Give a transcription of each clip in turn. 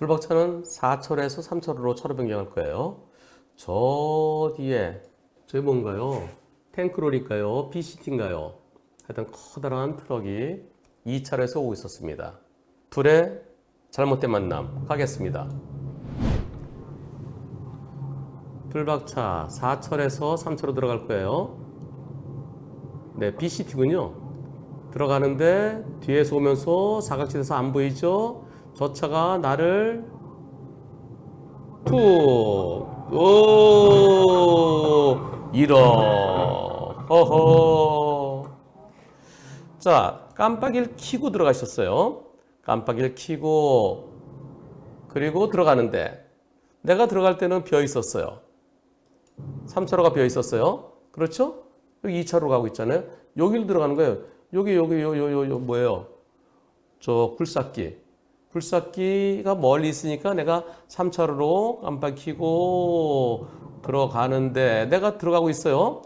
불박차는 4철에서 3철으로 차로 변경할 거예요. 저 뒤에 저게 뭔가요? 탱크롤일까요? PCT인가요? 하여튼 커다란 트럭이 2차로에서 오고 있었습니다. 둘의 잘못된 만남 가겠습니다. 불박차 4철에서 3철로 들어갈 거예요. 네, BCT군요. 들어가는데 뒤에서 오면서 사각지대에서 안 보이죠? 저 차가 나를 툭! 오! 이러. 허허. 자, 깜빡이를 켜고 들어가셨어요. 깜빡이를 켜고 그리고 들어가는데 내가 들어갈 때는 비어 있었어요. 3차로가 비어 있었어요. 그렇죠? 여기 2차로 가고 있잖아요. 여기로 들어가는 거예요. 여기 여기 요요요요 뭐예요? 저 굴삭기. 굴삭기가 멀리 있으니까 내가 3차로로 깜빡 켜고 들어가는데 내가 들어가고 있어요.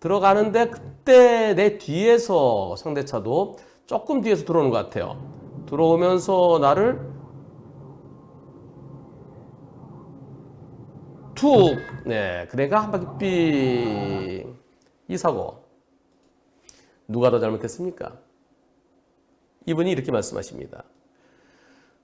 들어가는데 그때 내 뒤에서 상대차도 조금 뒤에서 들어오는 것 같아요. 들어오면서 나를 툭! 네, 그러니까 한 바퀴 삥! 이 사고. 누가 더 잘못했습니까? 이분이 이렇게 말씀하십니다.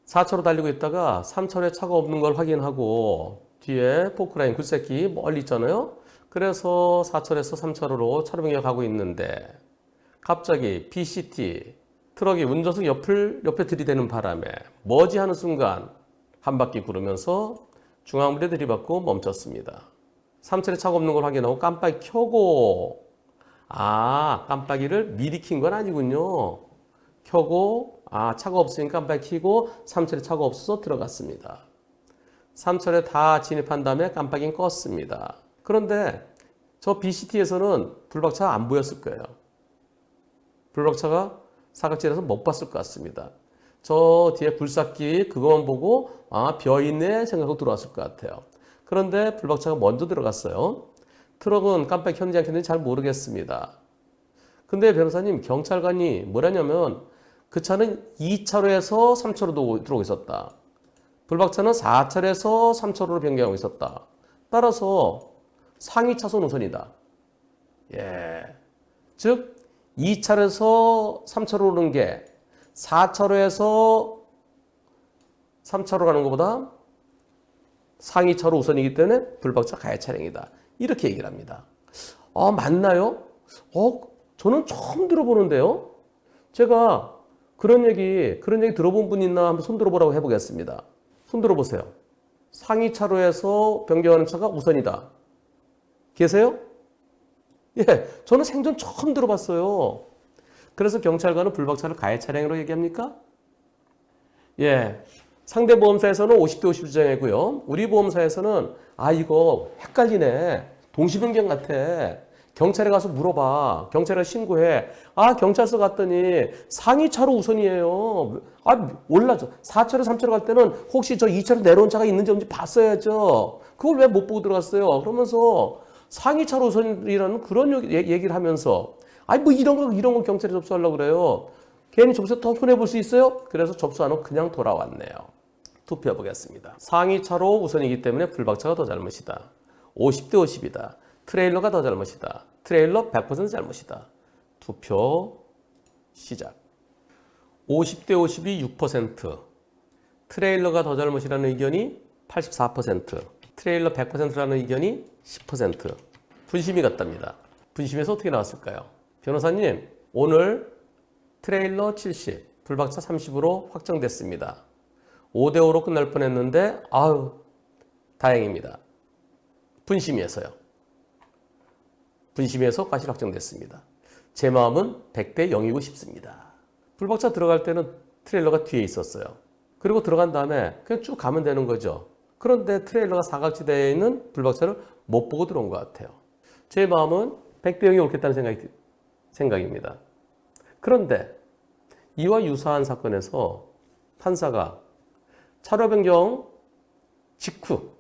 4차로 달리고 있다가 3차로에 차가 없는 걸 확인하고 뒤에 포크라인 굴새끼 멀리 있잖아요. 그래서 4차로에서 3차로로 차로 변경하고 있는데 갑자기 PCT 트럭이 운전석 옆을 옆에 들이대는 바람에 머지하는 순간 한 바퀴 구르면서 중앙부에 들이받고 멈췄습니다. 3차로에 차가 없는 걸 확인하고 깜빡이 켜고 아 깜빡이를 미리 킨 건 아니군요. 켜고 아 차가 없으니까 깜빡이 켜고 3철에 차가 없어서 들어갔습니다. 3철에 다 진입한 다음에 깜빡이는 껐습니다. 그런데 저 BCT에서는 불박차가 안 보였을 거예요. 불박차가 사각지대에서 못 봤을 것 같습니다. 저 뒤에 불삭기 그것만 보고 아 비어 있네 생각하고 들어왔을 것 같아요. 그런데 불박차가 먼저 들어갔어요. 트럭은 깜빡이 켰는지 안 켰는지 잘 모르겠습니다. 근데 변호사님 경찰관이 뭐라냐면 그 차는 2차로에서 3차로도 들어오고 있었다. 불박차는 4차로에서 3차로로 변경하고 있었다. 따라서 상위 차선 우선이다. 예. 즉 2차로에서 3차로 오는 게 4차로에서 3차로 가는 것보다 상위 차로 우선이기 때문에 불박차 가해 차량이다. 이렇게 얘기를 합니다. 아, 맞나요? 어, 저는 처음 들어보는데요. 제가 그런 얘기, 그런 얘기 들어본 분 있나 한번 손 들어보라고 해보겠습니다. 손 들어보세요. 상위 차로에서 변경하는 차가 우선이다. 계세요? 예, 저는 생전 처음 들어봤어요. 그래서 경찰관은 불박차를 가해 차량으로 얘기합니까? 예, 상대 보험사에서는 50대 50 주장이고요. 우리 보험사에서는 아 이거 헷갈리네. 동시변경 같아. 경찰에 가서 물어봐. 경찰에 신고해. 아 경찰서 갔더니 상위 차로 우선이에요. 아 몰라죠. 4차로 3차로 갈 때는 혹시 저 2차로 내려온 차가 있는지 없는지 봤어야죠. 그걸 왜 못 보고 들어갔어요? 그러면서 상위 차로 우선이라는 그런 얘- 얘기를 하면서 아니 뭐 이런 거 이런 거 경찰에 접수하려고 그래요. 괜히 접수 더 손해 볼 수 있어요? 그래서 접수 안 하고 그냥 돌아왔네요. 투표해 보겠습니다. 상위 차로 우선이기 때문에 불박차가 더 잘못이다. 50대 50이다. 트레일러가 더 잘못이다. 트레일러 100% 잘못이다. 투표 시작. 50대 50이 6%. 트레일러가 더 잘못이라는 의견이 84%. 트레일러 100%라는 의견이 10%. 분심이 같답니다. 분심에서 어떻게 나왔을까요? 변호사님, 오늘 트레일러 70, 불박차 30으로 확정됐습니다. 5대5로 끝날 뻔 했는데, 아유, 다행입니다. 분심이어서요. 분심에서 과실 확정됐습니다. 제 마음은 100대 0이고 싶습니다. 불박차 들어갈 때는 트레일러가 뒤에 있었어요. 그리고 들어간 다음에 그냥 쭉 가면 되는 거죠. 그런데 트레일러가 사각지대에 있는 불박차를 못 보고 들어온 것 같아요. 제 마음은 100대 0이 옳겠다는 생각이, 생각입니다. 그런데 이와 유사한 사건에서 판사가 차로 변경 직후,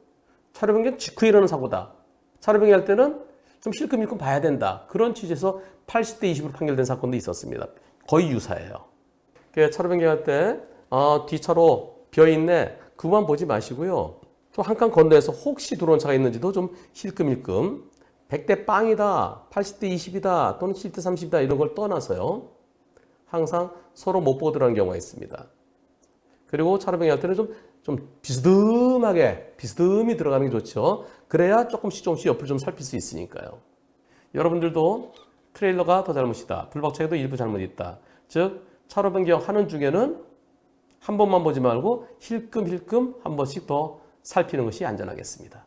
차로 변경 직후에 일어나는 사고다. 차로 변경할 때는 좀 실컷실컷 봐야 된다. 그런 취지에서 80대 20으로 판결된 사건도 있었습니다. 거의 유사해요. 그 차로 변경할 때 아, 뒷차로 비어 있네. 그만 보지 마시고요. 또 한 칸 건너에서 혹시 들어온 차가 있는지도 좀 힐끔힐끔 100대 빵이다, 80대 20이다, 또는 7대 30이다 이런 걸 떠나서요. 항상 서로 못 들어가는 경우가 있습니다. 그리고 차로 변경할 때는 좀, 좀 비스듬하게, 비스듬히 들어가는 게 좋죠. 그래야 조금씩 조금씩 옆을 좀 살필 수 있으니까요. 여러분들도 트레일러가 더 잘못이다. 불박차에도 일부 잘못이 있다. 즉, 차로 변경하는 중에는 한 번만 보지 말고 힐끔힐끔 한 번씩 더 살피는 것이 안전하겠습니다.